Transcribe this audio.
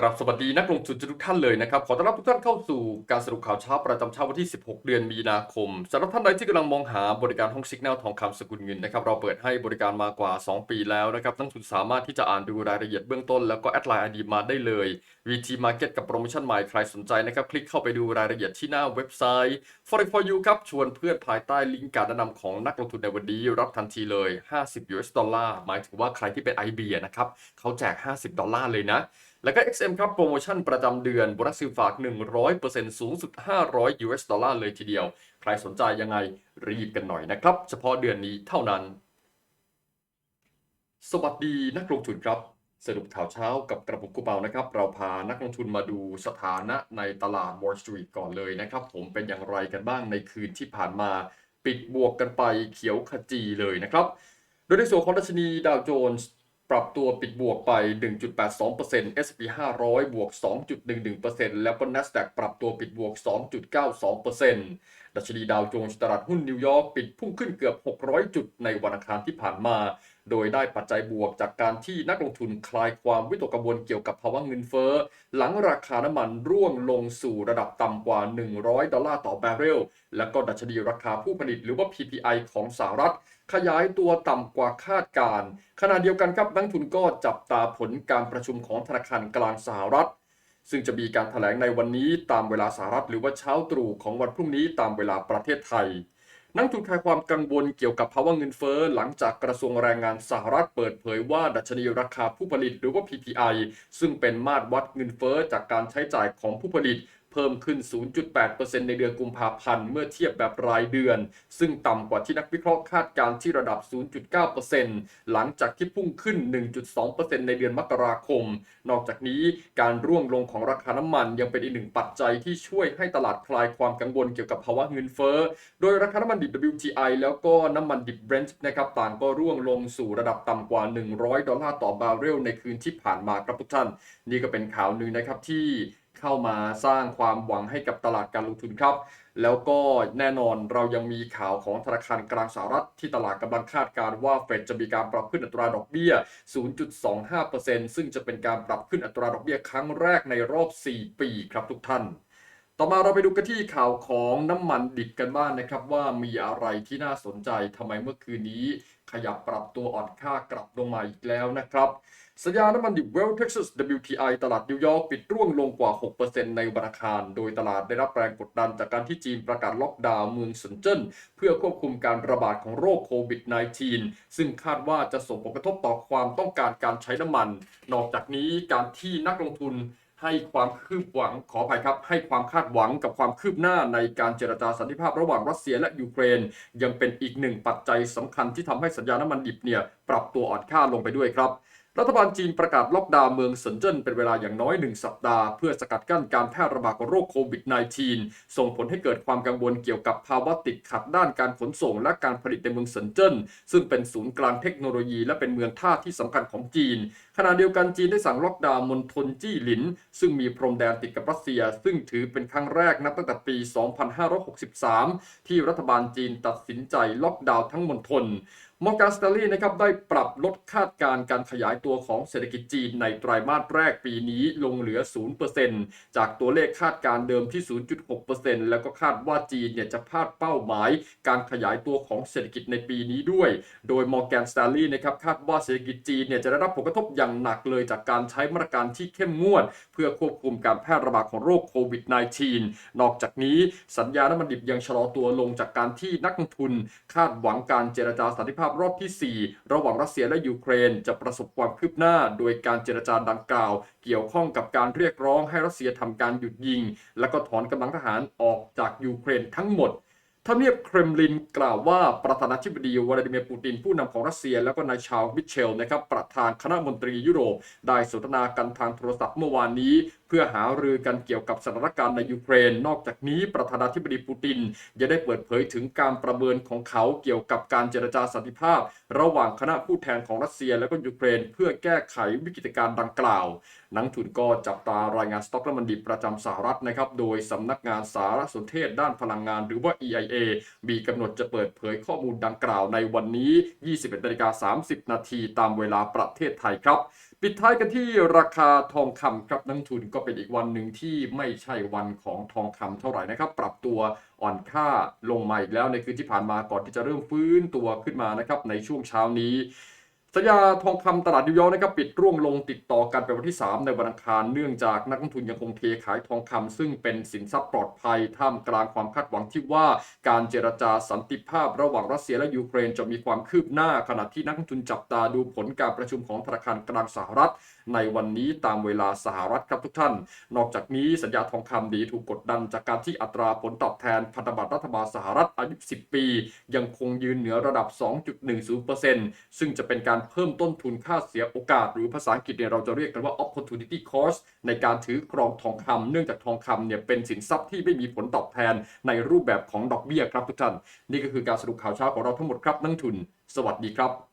กราบสวัสดีนักลงทุนทุกท่านเลยนะครับ ขอต้อนรับทุกท่านเข้าสู่การสรุปข่าวเช้าประจำเช้าวันที่ 16 เดือนมีนาคมสำหรับท่านใดที่กำลังมองหาบริการห้องสิกแนลทองคำสกุลเงินนะครับเราเปิดให้บริการมากว่า 2 ปีแล้วนะครับนักลงทุนสามารถที่จะอ่านดูรายละเอียดเบื้องต้นแล้วก็แอดไลน์ไอดีมาได้เลย VT Market กับโปรโมชั่นใหม่ใครสนใจนะครับ คลิกเข้าไปดูรายละเอียดที่หน้าเว็บไซต์ Forex for you ครับชวนเพื่อนภายใต้ลิงก์การแนะนำของนักลงทุนในวันนี้รับทันทีเลย 50 US ดอลลาร์หมายถึงว่าใครที่เป็น IB นะครับเขาแจก 50 ดอลลาร์เลยนะแล้วก็ XM ครับโปรโมชั่นประจำเดือนโบนัสซิลฝาก 100%สูงสุด 500 US ดอลลาร์เลยทีเดียว ใครสนใจยังไงรีบกันหน่อยนะครับ เฉพาะเดือนนี้เท่านั้น สวัสดีนักลงทุนครับ สรุปข่าวเช้ากับกระปุกกูเปานะครับ เราพานักลงทุนมาดูสถานะในตลาด Wall Street ก่อนเลยนะครับ ผมเป็นอย่างไรกันบ้างในคืนที่ผ่านมาปิดบวกกันไปเขียวขจีเลยนะครับ โดยในส่วนของดัชนีดาวโจนส์ ปรับตัวปิดบวกไป 1.82% S&P 500 บวก 2.11%แล้วก็ NASDAQ ปรับตัวปิดบวก 2.92%ดัชนีดาวโจนส์ตลาดหุ้นนิวยอร์กปิดพุ่งขึ้นเกือบ 600 จุดในวันอังคารที่ผ่านมา โดยได้ปัจจัยบวกจากการที่นักลงทุนคลายความวิตกกังวลเกี่ยวกับภาวะเงินเฟ้อ หลังราคาน้ำมันร่วงลงสู่ระดับต่ำกว่า 100 ดอลลาร์ต่อแบเรล และก็ดัชนีราคาผู้ผลิตหรือว่า PPI ของสหรัฐ ขยายตัวต่ำกว่าคาดการ ขณะเดียวกันครับนักทุนก็จับตาผลการประชุมของธนาคารกลางสหรัฐซึ่งจะมีการถแถลงในวันนี้ตามเวลาสหรัฐหรือว่าเช้าตรู่ของวันพรุ่งนี้ตามเวลาประเทศไทย นักทุนคลายความกังวลเกี่ยวกับภาวะเงินเฟ้อหลังจากกระทรวงแรงงานสหรัฐเปิดเผยว่าดัชนีราคาผู้ผลิตหรือว่า PPI ซึ่งเป็นมาตรวัดเงินเฟ้อจากการใช้จ่ายของผู้ผลิต เพิ่มขึ้น 0.8%ในเดือนกุมภาพันธ์เมื่อเทียบแบบรายเดือน ซึ่งต่ำกว่าที่นักวิเคราะห์คาดการณ์ที่ระดับ 0.9%หลังจากที่พุ่งขึ้น 1.2%ในเดือนมกราคม นอกจากนี้การร่วงลงของราคาน้ำมันยังเป็นอีกหนึ่งปัจจัยที่ช่วยให้ตลาดคลายความกังวลเกี่ยวกับภาวะเงินเฟ้อ โดยราคาน้ำมันดิบ WTI แล้วก็น้ำมันดิบ Brent นะครับต่างก็ร่วงลงสู่ระดับต่ำกว่า 100 ดอลลาร์ต่อบาร์เรลในคืนที่ผ่านมาครับทุกท่าน นี่ก็เป็นข่าวหนึ่งนะครับที่ เข้ามาสร้างความหวังให้กับตลาดการลงทุนครับ แล้วก็แน่นอนเรายังมีข่าวของธนาคารกลางสหรัฐที่ตลาดกำลังคาดการว่าเฟดจะมีการปรับขึ้นอัตราดอกเบี้ย 0.25%ซึ่งจะเป็นการปรับขึ้นอัตราดอกเบี้ยครั้งแรกในรอบ 4 ปีครับทุกท่าน ต่อมาเราไปดูกันที่ข่าวของน้ำมันดิบกันบ้างนนะครับ ว่ามีอะไรที่น่าสนใจทำไมเมื่อคืนนี้ ขยับปรับตัวอ่อนค่ากลับลงมาอีกแล้วนะครับสัญญาน้ำมันดิบ West Texas WTI ตลาดนิวยอร์กปิดร่วงลงกว่า 6%ในวันอังคาร โดยตลาดได้รับแรงกดดันจากการที่จีนประกาศล็อกดาวน์เมืองเซินเจิ้นเพื่อควบคุมการระบาดของโรคโควิด -19 ซึ่งคาดว่าจะส่งผลกระทบต่อความต้องการการใช้น้ำมัน นอกจากนี้การที่นักลงทุน ให้ความคืบหวังขออภัยครับ ให้ความคาดหวังกับความคืบหน้าในการเจรจาสันติภาพระหว่างรัสเซียและยูเครน ยังเป็นอีกหนึ่งปัจจัยสำคัญที่ทำให้สัญญาน้ำมันดิบเนี่ยปรับตัวอ่อนค่าลงไปด้วยครับ รัฐบาลจีนประกาศล็อกดาวน์เมืองเซินเจิ้นเป็นเวลาอย่างน้อย 1 สัปดาห์ เพื่อสกัดกั้นการแพร่ระบาดของโรคโควิด -19 ส่งผลให้เกิดความกังวลเกี่ยวกับภาวะติดขัดด้านการขนส่งและการผลิตในเมืองเซินเจิ้นซึ่งเป็นศูนย์กลางเทคโนโลยีและเป็นเมืองท่าที่สำคัญของจีน ขณะเดียวกันจีนได้สั่งล็อกดาวน์มณฑลจี้หลิน ซึ่งมีพรมแดนติดกับรัสเซีย ซึ่งถือเป็นครั้งแรกนับตั้งแต่ปี 2563 ที่รัฐบาลจีนตัดสินใจล็อกดาวน์ทั้งมณฑล มอร์แกนส t ต n ลีนะครับได้ปรับลดคาดการณ์การขยายตัวของเศรษฐกิจจีนในไตรามาสแรกปีนี้ลงเหลือ 0%จากตัวเลขคาดการณ์เดิมที่ 0.6%แล้วก็คาดว่าจีนเนี่ยจะพลาดเป้าหมายการขยายตัวของเศรษฐกิจในปีนี้ด้วย โดยมอร์แกนส t ต n ลีนะครับคาดว่าเศรษฐกิจจีนเนี่ยจะได้รับผลกระทบอย่างหนักเลยจากการใช้มาตรการที่เข้มงวด เพื่อควบคุมการแพร่ระบาดของโรคโควิด -19 นอกจากนี้สัญญาน้ำมันดิบยังชะลอตัวลงจากการที่นักลงทุน คาดหวังการเจรจาสันติภาพรอบที่ 4 ระหว่างรัสเซียและยูเครน จะประสบความคืบหน้า โดยการเจรจาดังกล่าว เกี่ยวข้องกับการเรียกร้องให้รัสเซียทำการหยุดยิง และก็ถอนกำลังทหารออกจากยูเครนทั้งหมดทำเนียบเครมลินกล่าวว่าประธานาธิบดีวลาดิเมียร์ปูตินผู้นำของรัสเซีย แล้วก็นายชาลมิเชลนะครับประธานคณะมนตรียุโรป ได้สนทนากันทางโทรศัพท์เมื่อวานนี้ เพื่อหารือกันเกี่ยวกับสถานการณ์ในยูเครน นอกจากนี้ประธานาธิบดีปูตินยังได้เปิดเผยถึงการประเมินของเขาเกี่ยวกับการเจรจาสันติภาพ ระหว่างคณะผู้แทนของรัสเซียและก็ยูเครน เพื่อแก้ไขวิกฤตการณ์ดังกล่าวนักทุนก็จับตารายงานสต็อกน้ำมันดิบประจำสหรัฐนะครับโดยสำนักงานสารสนเทศด้านพลังงานหรือว่า EIA มีกำหนดจะเปิดเผยข้อมูลดังกล่าวในวันนี้ 21นาฬิกา30 นาทีตามเวลาประเทศไทยครับ ปิดท้ายกันที่ราคาทองคำครับนักทุนก็เป็นอีกวันหนึ่งที่ไม่ใช่วันของทองคำเท่าไหร่นะครับ ปรับตัวอ่อนค่าลงมาอีกแล้วในคืนที่ผ่านมาก่อนที่จะเริ่มฟื้นตัวขึ้นมานะครับในช่วงเช้านี้ สัญญาทองคำตลาดนิวยอร์กนะครับปิดร่วงลงติดต่อกันเป็นวันที่ 3 ในวันอังคารเนื่องจากนักลงทุนยังคงเทขายทองคำซึ่งเป็นสินทรัพย์ปลอดภัยท่ามกลางความคาดหวังที่ว่าการเจรจาสันติภาพระหว่างรัสเซียและยูเครนจะมีความคืบหน้า ขณะที่นักลงทุนจับตาดูผลการประชุมของธนาคารกลางสหรัฐ ในวันนี้ตามเวลาสหรัฐครับทุกท่าน นอกจากนี้สัญญาทองคำดีถูกกดดันจากการที่อัตราผลตอบแทนพันธบัตรรัฐบาลสหรัฐอายุ 10 ปี ยังคงยืนเหนือระดับ 2.10%ซึ่งจะเป็นการเพิ่มต้นทุนค่าเสียโอกาส หรือภาษาอังกฤษเนี่ยเราจะเรียกกันว่า opportunity cost ในการถือครองทองคำเนื่องจากทองคำเนี่ยเป็นสินทรัพย์ที่ไม่มีผลตอบแทนในรูปแบบของดอกเบี้ยครับทุกท่าน นี่ก็คือการสรุปข่าวเช้าของเราทั้งหมดครับนักทุน สวัสดีครับ